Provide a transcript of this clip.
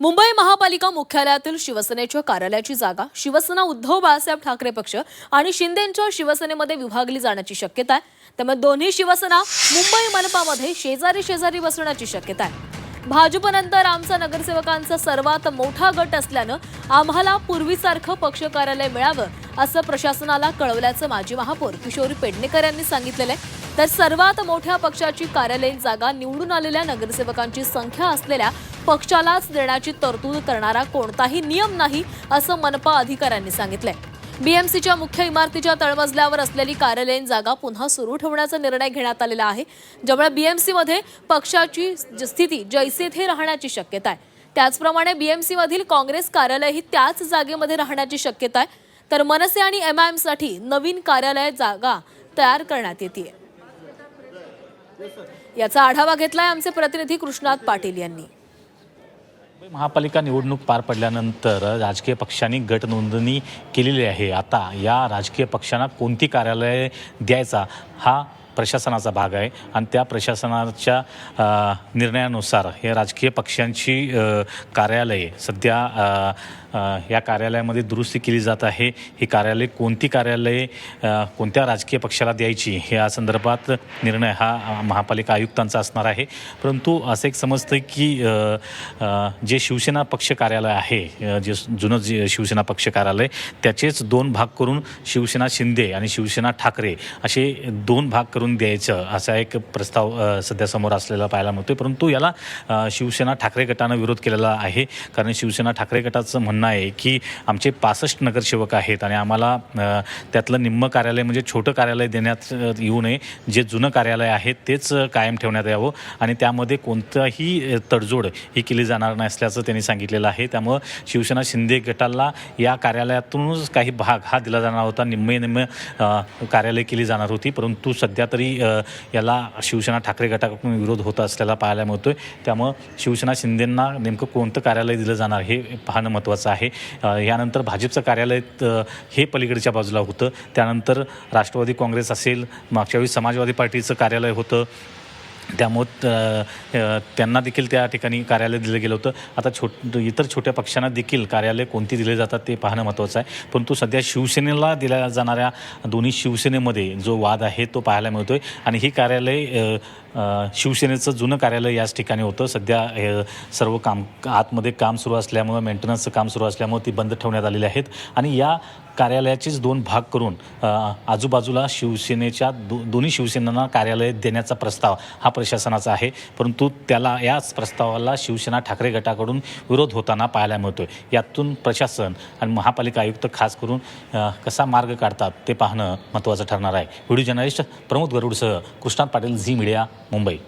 मुंबई महापालिका मुख्यालयातील शिवसेनेच्या कार्यालयाची जागा शिवसेना उद्धव बाळासाहेब ठाकरे पक्ष आणि शिंदेच्या शिवसेनेमध्ये विभागली जाण्याची शक्यता आहे. त्यामुळे दोन्ही शिवसेना मुंबई मनपामध्ये शेजारी शेजारी बसण्याची शक्यता आहे. भाजपनंतर आमचा नगरसेवकांचा सर्वात मोठा गट असल्यानं आम्हाला पूर्वीसारखं पक्ष कार्यालय मिळावं असं प्रशासनाला कळवल्याचं माजी महापौर किशोरी पेडणेकर यांनी सांगितलेलं आहे. तर सर्वात मोठ्या पक्षाची कार्यालयीन जागा निवडून आलेल्या नगरसेवकांची संख्या असलेल्या पक्षालाच देण्याची तरतूद करणारा कोणताही नियम नाही असं मनपा अधिकाऱ्यांनी सांगितलंय. बीएमसीच्या मुख्य इमारतीच्या तळमजल्यावर असलेली कार्यालयीन जागा पुन्हा सुरू ठेवण्याचा निर्णय घेण्यात आलेला आहे ज्यामुळे बीएमसीमध्ये पक्षाची ज- स्थिती जैसे थे राहण्याची शक्यता आहे. त्याचप्रमाणे बीएमसीमधील काँग्रेस कार्यालयही त्याच जागेमध्ये राहण्याची शक्यता आहे. तर मनसे आणि एमआयएमसाठी नवीन कार्यालय जागा तयार करण्यात येते याचा आढावा घेतलाय आमचे प्रतिनिधी कृष्णात पाटील यांनी. महापालिका निवडणूक पार पडल्यानंतर राजकीय पक्षांनी गट नोंदणी केलेली आहे. आता या राजकीय पक्षांना कोणती कार्यालय द्यायचा हा प्रशासनाचा भाग आहे. आणि त्या प्रशासनाच्या निर्णयानुसार हे राजकीय पक्षांची कार्यालये सध्या या कार्यालयामध्ये दुरुस्ती केली जात आहे. ही कार्यालय कोणती कार्यालये कोणत्या राजकीय पक्षाला द्यायची या संदर्भात निर्णय हा महापालिका आयुक्तांचा असणार आहे. परंतु असं एक समजतं की जे शिवसेना पक्ष कार्यालय आहे जे जुनं जे शिवसेना पक्ष कार्यालय त्याचेच दोन भाग करून शिवसेना शिंदे आणि शिवसेना ठाकरे असे दोन भाग करून द्यायचं असा एक प्रस्ताव सध्या समोर असलेला पाहायला मिळतोय. परंतु याला शिवसेना ठाकरे गटानं विरोध केलेला आहे. कारण शिवसेना ठाकरे गटाचं म्हणणं आहे की आमचे पासष्ट नगरसेवक आहेत आणि आम्हाला त्यातलं निम्म कार्यालय म्हणजे छोटं कार्यालय देण्यात येऊ नये. जे जुनं कार्यालय आहे तेच कायम ठेवण्यात यावं आणि त्यामध्ये कोणताही तडजोड ही केली जाणार नसल्याचं त्यांनी सांगितलेलं आहे. त्यामुळं शिवसेना शिंदे गटाला या कार्यालयातूनच काही भाग हा दिला जाणार होता. निम्मे निम्मे कार्यालय केली जाणार होती. परंतु सध्या तरी याला शिवसेना ठाकरे गटाकडून विरोध होत असल्याला पाहायला मिळतोय. त्यामुळं शिवसेना शिंदेंना नेमकं कोणतं कार्यालय दिलं जाणार हे पाहणं महत्त्वाचं आहे. यानंतर भाजपचं कार्यालय हे पलीकडच्या बाजूला होतं. त्यानंतर राष्ट्रवादी काँग्रेस असेल मागच्या वेळी समाजवादी पार्टीचं कार्यालय होतं. त्यामुळं त्यांना देखील त्या ठिकाणी कार्यालय दिलं गेलं होतं. आता छोट इतर छोट्या पक्षांना देखील कार्यालय कोणती दिले जातात ते पाहणं महत्त्वाचं आहे. परंतु सध्या शिवसेनेला दिल्या जाणाऱ्या दोन्ही शिवसेनेमध्ये जो वाद आहे तो पाहायला मिळतो आहे आणि ही कार्यालय शिवसेनेचं जुनं कार्यालय याच ठिकाणी होतं. सध्या सर्व काम आतमध्ये काम सुरू असल्यामुळं मेंटेनन्सचं काम सुरू असल्यामुळं ती बंद ठेवण्यात आलेली आहेत. आणि या कार्यालयाचेच दोन भाग करून आजूबाजूला शिवसेनेच्या दो दोन्ही शिवसेनांना कार्यालय देण्याचा प्रस्ताव हा प्रशासनाचा आहे. परंतु त्याला याच प्रस्तावाला शिवसेना ठाकरे गटाकडून विरोध होताना पाहायला मिळतो यातून प्रशासन आणि महापालिका आयुक्त खास करून कसा मार्ग काढतात ते पाहणं महत्त्वाचं ठरणार आहे. व्हिडिओ जर्नलिस्ट प्रमोद गरुडसह कृष्णात पाटील झी मीडिया मुंबई